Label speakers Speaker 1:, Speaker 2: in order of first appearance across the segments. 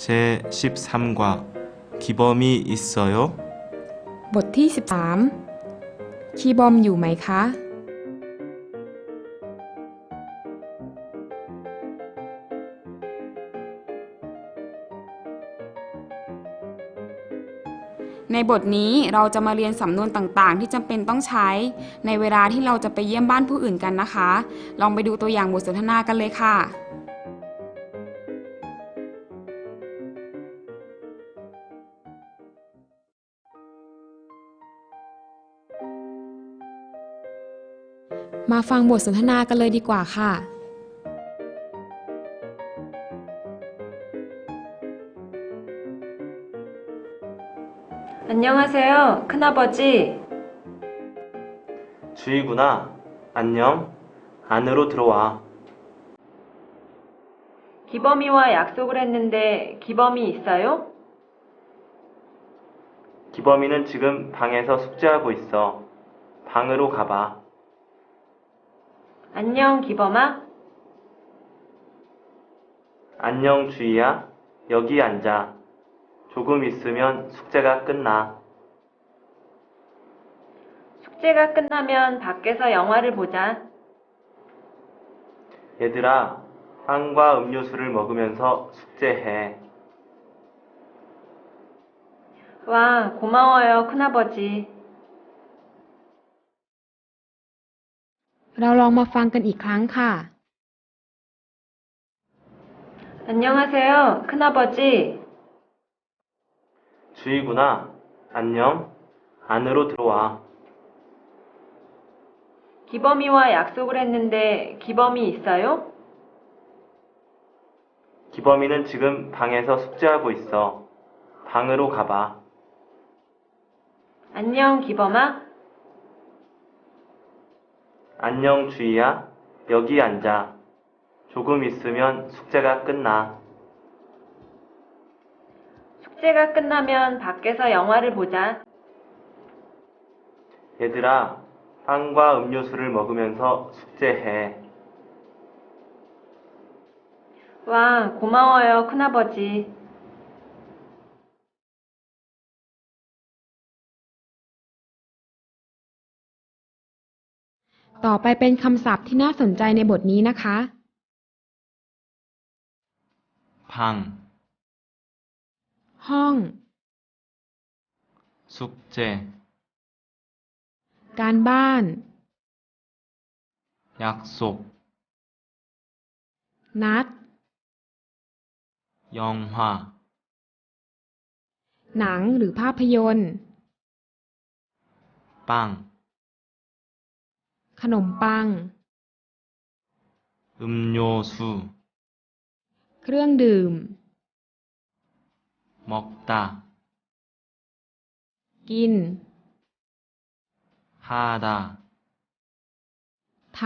Speaker 1: 제 13과 기범이 있어요?
Speaker 2: บทที่ 13 คีย์บอมอยู่ไหมคะ ในบทนี้เราจะมาเรียนสำนวนต่างๆ ที่จำเป็นต้องใช้ ในเวลาที่เราจะไปเยี่ยมบ้านผู้อื่นกันนะคะ ลองไปดูตัวอย่างบทสนทนากันเลยค่ะ มาฟังบทสนทนากันเลยดีกว่าค่ะ
Speaker 3: 안녕하세요, 큰아버지.
Speaker 1: 주희구나. 안녕. 안으로 들어와.
Speaker 3: 기범이와 약속을 했는데 기범이 있어요?
Speaker 1: 기범이는 지금 방에서 숙제하고 있어. 방으로 가봐.
Speaker 3: 안녕, 기범아.
Speaker 1: 안녕, 주희야. 여기 앉아. 조금 있으면 숙제가 끝나.
Speaker 3: 숙제가 끝나면 밖에서 영화를 보자.
Speaker 1: 얘들아, 빵과 음료수를 먹으면서 숙제해.
Speaker 3: 와, 고마워요, 큰아버지.
Speaker 2: เราลองมาฟังกันอีกครั้งค่ะ
Speaker 3: 안녕하세요, 큰아버지.
Speaker 1: 주희구나. 안녕. 안으로 들어와.
Speaker 3: 기범이와 약속을 했는데 기범이 있어요?
Speaker 1: 기범이는 지금 방에서 숙제하고 있어. 방으로 가봐.
Speaker 3: 안녕, 기범아.
Speaker 1: 안녕, 주희야. 여기 앉아. 조금 있으면 숙제가 끝나.
Speaker 3: 숙제가 끝나면 밖에서 영화를 보자.
Speaker 1: 얘들아, 빵과 음료수를 먹으면서 숙제해.
Speaker 3: 와, 고마워요, 큰아버지.
Speaker 2: ต่อไปเป็นคำศัพท์ที่น่าสนใจในบทนี้นะคะ
Speaker 1: 방,
Speaker 2: ห้อง
Speaker 1: 숙제,
Speaker 2: การบ้าน
Speaker 1: 약속,
Speaker 2: นัด
Speaker 1: 영화,
Speaker 2: หนังหรือภาพยนตร์
Speaker 1: 빵,
Speaker 2: ขนมปัง
Speaker 1: 음료수,
Speaker 2: เครื่องดื่ม
Speaker 1: 먹다,
Speaker 2: กิน
Speaker 1: 하다,
Speaker 2: ท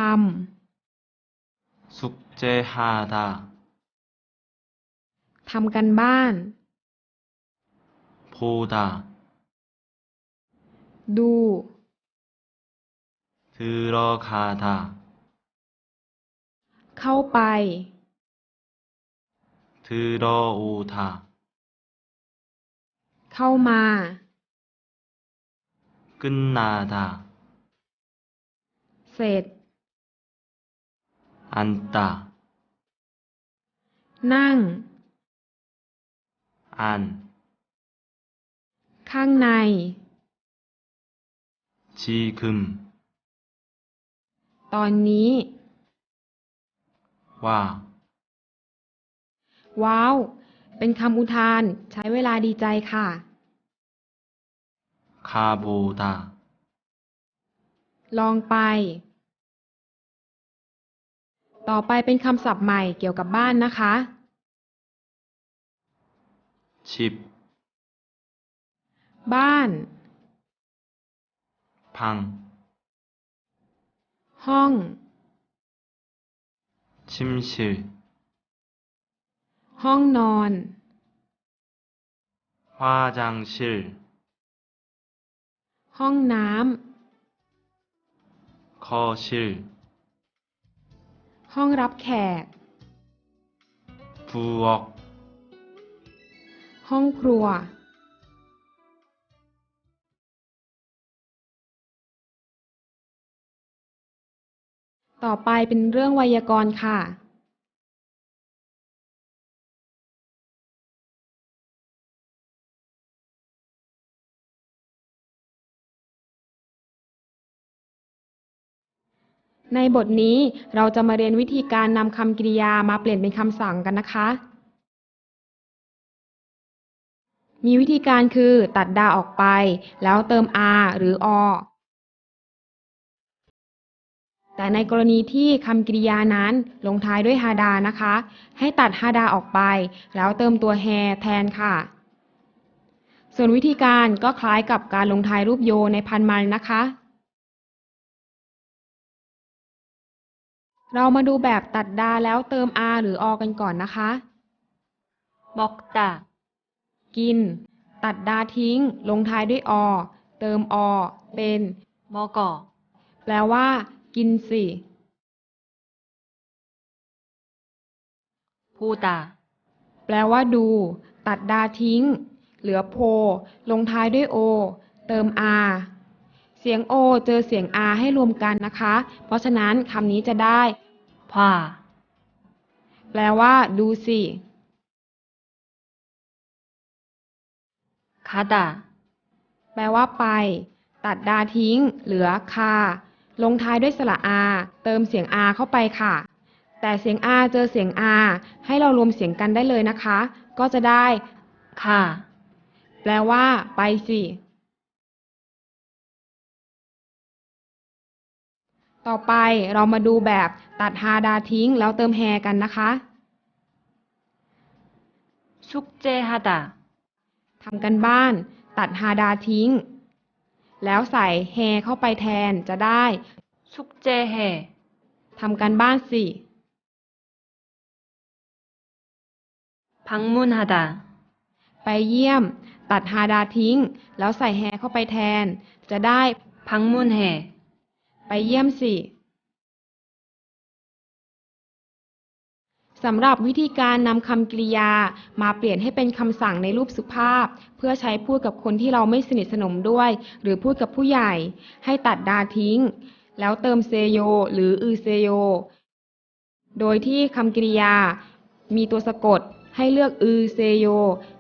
Speaker 1: 숙제하다, ำ
Speaker 2: ทำกันบ้าน
Speaker 1: 보다,
Speaker 2: ดู
Speaker 1: 들어가다,
Speaker 2: เข้าไป
Speaker 1: 들어오다,
Speaker 2: เข้ามา
Speaker 1: 끝나다,
Speaker 2: เสร็จ
Speaker 1: 앉다,
Speaker 2: นั่ง
Speaker 1: 안,
Speaker 2: ข้างใน
Speaker 1: 지금,
Speaker 2: ตอนนี้
Speaker 1: ว้า
Speaker 2: ว้าว เป็นคำอุทาน ใช้เวลาดีใจค่ะ
Speaker 1: คาโบดา
Speaker 2: ลองไป ต่อไปเป็นคำศัพท์ใหม่เกี่ยวกับบ้านนะคะ
Speaker 1: ชิ
Speaker 2: บ บ้าน
Speaker 1: พัง
Speaker 2: ห้อง
Speaker 1: 침실,
Speaker 2: ห้องนอน
Speaker 1: 화장실,
Speaker 2: ห้องน้
Speaker 1: 거실, ำ
Speaker 2: ห้องรับแขก
Speaker 1: 부엌,
Speaker 2: ห้องครัว ต่อไปเป็นเรื่องไวยากรณ์ค่ะในบทนี้เราจะมาเรียนวิธีการนำคำกริยามาเปลี่ยนเป็นคำสั่งกันนะคะ มีวิธีการคือตัดดาออกไป แล้วเติม r หรืออ แต่ในกรณีที่คำกริยานั้นลงท้ายด้วยฮาดานะคะ ให้ตัดฮาดาออกไป แล้วเติมตัวแฮแทนค่ะ ส่วนวิธีการก็คล้ายกับการลงท้ายรูปโยในพันมันนะคะ เรามาดูแบบตัดดาแล้วเติม r หรืออกันก่อนนะคะ
Speaker 3: บอ
Speaker 2: กตะกิน ตัดดาทิ้ง ลงท้ายด้วยอ เติมอ เป็น
Speaker 3: มอกอ
Speaker 2: แปลว่า กินสิ
Speaker 3: พูตา
Speaker 2: แปลว่าดู ตัดดาทิ้ง เหลือโพ ลงท้ายด้วยโอ เติมอาเสียงโอเจอเสียงอาให้รวมกันนะคะ เพราะฉะนั้นคำนี้จะได้
Speaker 3: ผ่า
Speaker 2: แปลว่า ดูสิ
Speaker 3: คาตา
Speaker 2: แปลว่าไป ตัดดาทิ้ง เหลือคา ลงท้ายด้วยสระอา เติมเสียงอาเข้าไปค่ะ แต่เสียงอาเจอเสียงอา ให้เรารวมเสียงกันได้เลยนะคะ ก็จะได้
Speaker 3: 가,
Speaker 2: แปลว่า ไปสิ ต่อไปเรามาดูแบบตัดฮาดาทิ้ง แล้วเติมแฮกันนะคะ
Speaker 3: 숙제하다,
Speaker 2: ทำกันบ้าน ตัดฮาดาทิ้ง แล้วใส่แฮเข้าไปแทนจะได้
Speaker 3: 숙제해,
Speaker 2: ทำกันบ้านสิ
Speaker 3: 방문하다,
Speaker 2: ไปเยี่ยม ตัดฮาดาทิ้ง แล้วใส่แฮเข้าไปแทน จะได้
Speaker 3: 방문해,
Speaker 2: ไปเยี่ยมสิ สำหรับวิธีการนำคำกริยา มาเปลี่ยนให้เป็นคำสั่งในรูปสุภาพ เพื่อใช้พูดกับคนที่เราไม่สนิทสนมด้วย หรือพูดกับผู้ใหญ่ ให้ตัดดาทิ้ง แล้วเติมเซโย หรืออือเซโย โดยที่คำกริยา มีตัวสะกด ให้เลือกอือเซโย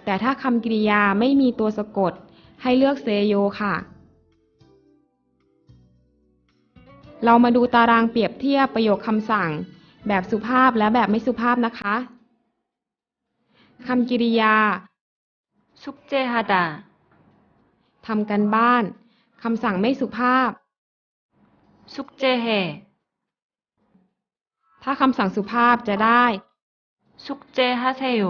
Speaker 2: แต่ถ้าคำกริยาไม่มีตัวสะกด ให้เลือกเซโยค่ะ เรามาดูตารางเปรียบเทียบประโยคคำสั่ง แบบสุภาพและแบบไม่สุภาพนะคะคำกริยา
Speaker 3: 숙제하다,
Speaker 2: ทำกันบ้านคำสั่งไม่สุภาพ
Speaker 3: 숙제해,
Speaker 2: ถ้าคำสั่งสุภาพจะได้
Speaker 3: 숙제하세요.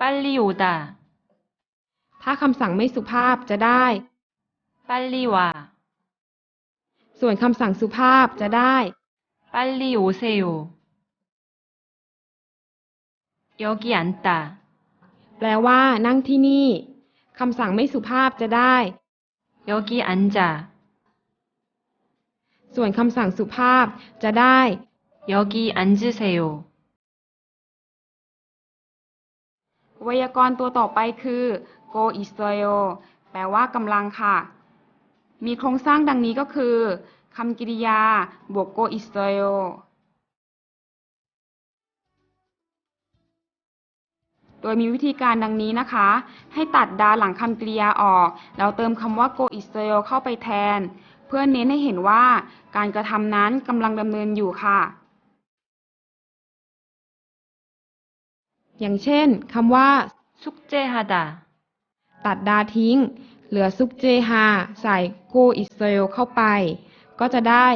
Speaker 3: 빨리 오다,
Speaker 2: ถ้าคำสั่งไม่สุภาพจะได้
Speaker 3: 빨리 와,
Speaker 2: ส่วนคำสั่งสุภาพจะได้
Speaker 3: 빨리 오세요. 여기 앉다,
Speaker 2: แปลว่า นั่งที่นี่คำสั่งไม่สุภาพจะได้
Speaker 3: 여기 앉아,
Speaker 2: ส่วนคำสั่งสุภาพจะได้
Speaker 3: 여기 앉으세요.
Speaker 2: ไวยากรณ์ตัวต่อไปคือ go is o y o แปลว่ากำลังค่ะ มีโครงสร้างดังนี้ก็คือ คำกริยาบวกโกอิสโตโโดยมีวิธีการดังนี้นะคะ ให้ตัดดาหลังคำกริยาออก แล้วเติมคำว่า go อิสโตโเข้าไปแทน เพื่อเน้นให้เห็นว่าการกระทำนั้นกำลังดำเนินอยู่ค่ะ อย่างเช่นคำว่า
Speaker 3: ซุกเจฮาดา
Speaker 2: ตัดดาทิ้ง เหลือซุกเจฮาใส่โกอิสโตโเข้าไป ก็จะได้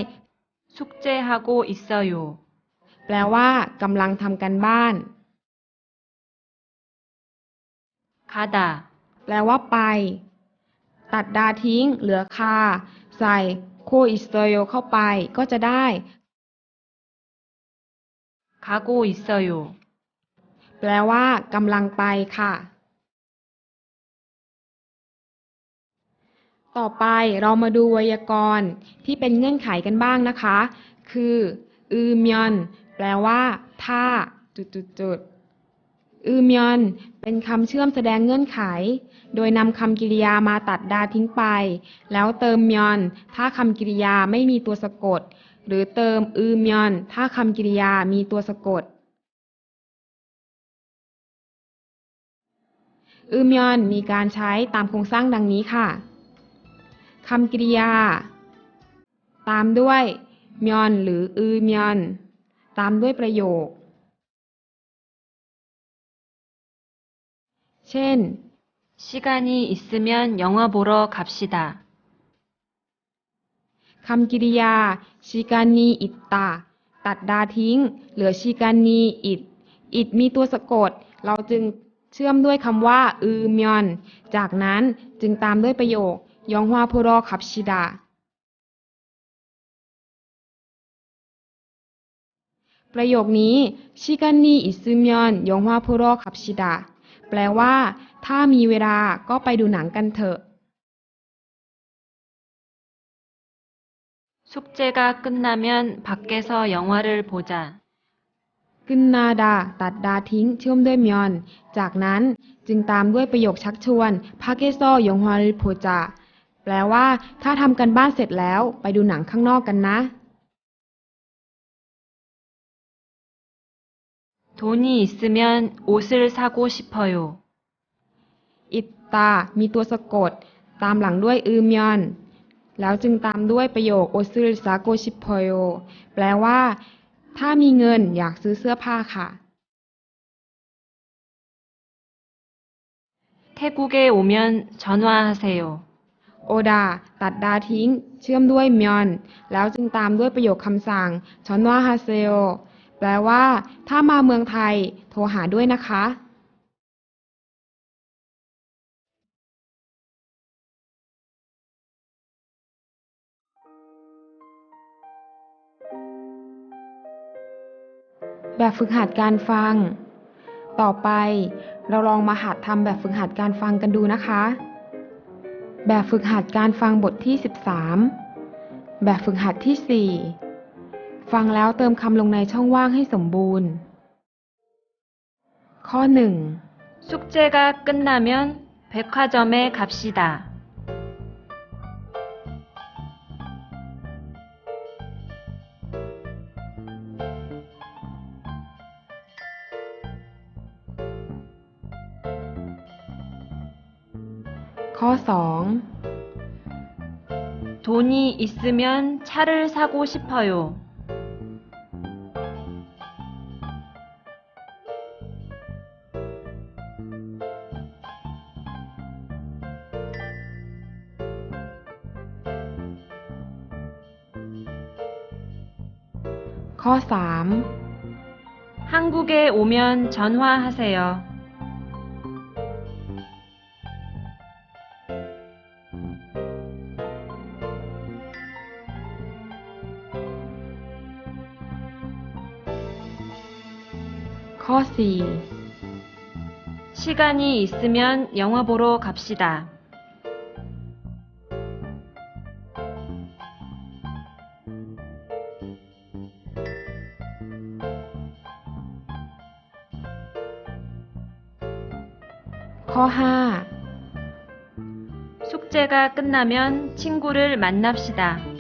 Speaker 3: 숙제하고 있어요.
Speaker 2: แปลว่ากำลังทำกันบ้าน
Speaker 3: 가다,
Speaker 2: แปลว่าไป ตัดดาทิ้ง เหลือคา ใส่โคอิสเซลเข้าไป ก็จะได้
Speaker 3: 가고 있어요.
Speaker 2: แปลว่ากำลังไปค่ะ ต่อไปเรามาดูไวยากรณ์ที่เป็นเงื่อนไขกันบ้างนะคะ คืออืมยอนแปลว่า ถ้าจุดจุดจุดอืมยอนเป็นคำเชื่อมแสดงเงื่อนไข โดยนำคำกริยามาตัดดาทิ้งไป แล้วเติมมยอน ถ้าคำกริยาไม่มีตัวสะกด หรือเติมอืมยอน ถ้าคำกริยามีตัวสะกดอืมยอนมีการใช้ตามโครงสร้างดังนี้ค่ะ คำกริยา ตามด้วยมยอนหรืออืมยอน ตามด้วยประโยค เช่น
Speaker 3: 시간이 있으면 영화 보러 갑시다.
Speaker 2: คำกริยา ชิกานีอิตตา ตัดดาทิ้ง เหลือชิกานีอิต อิตมีตัวสะกด เราจึงเชื่อมด้วยคำว่า อืมยอน จากนั้นจึงตามด้วยประโยค ยองฮวาโพรอขับชิดา ประโยคนี้ ชิกานีอิซึมยอน ยองฮวาโพรอขับชิดา แปลว่า ถ้ามีเวลาก็ไปดูหนังกันเถอะ
Speaker 3: 숙제가 끝나면 밖에서 영화를 보자.
Speaker 2: กึนนาดา ตัดดาทิ้ง เชื่อมด้วยมยอน จากนั้นจึงตามด้วยประโยคชักชวนพาเกโซยงฮวาริโพจา แปลว่า ถ้าทำกันบ้านเสร็จแล้วไปดูหนังข้างนอกกันนะ
Speaker 3: 돈이 있으면 옷을 사고 싶어요.
Speaker 2: อิตตา มีตัวสะกด ตามหลังด้วยอืมยอน แล้วจึงตามด้วยประโยคโอซึริซาโกชิพโยแปลว่า ถ้ามีเงินอยากซื้อเสื้อผ้าค่ะ
Speaker 3: 태국에 오면 전화하세요.
Speaker 2: โอดา ตัดดาทิ้ง เชื่อมด้วยมยอน แล้วจึงตามด้วยประโยคคำสั่งชอนวาฮาเซโอแปลว่า ถ้ามาเมืองไทย โทรหาด้วยนะคะ แบบฝึกหัดการฟัง ต่อไป เราลองมาหัดทำแบบฝึกหัดการฟังกันดูนะคะ แบบฝึกหัดการฟังบทที่ 13 แบบฝึกหัดที่ 4 ฟังแล้วเติมคำลงในช่องว่างให้สมบูรณ์ ข้อ 1
Speaker 3: 숙제가 끝나면 백화점에 갑시다.
Speaker 2: ข้อ 2.
Speaker 3: 돈이 있으면 차를 사고 싶어요.
Speaker 2: 거 3.
Speaker 3: 한국에 오면 전화하세요.
Speaker 2: 버스인
Speaker 3: 시간이 있으면 영화 보러 갑시다.
Speaker 2: 거하
Speaker 3: 숙제가 끝나면 친구를 만납시다.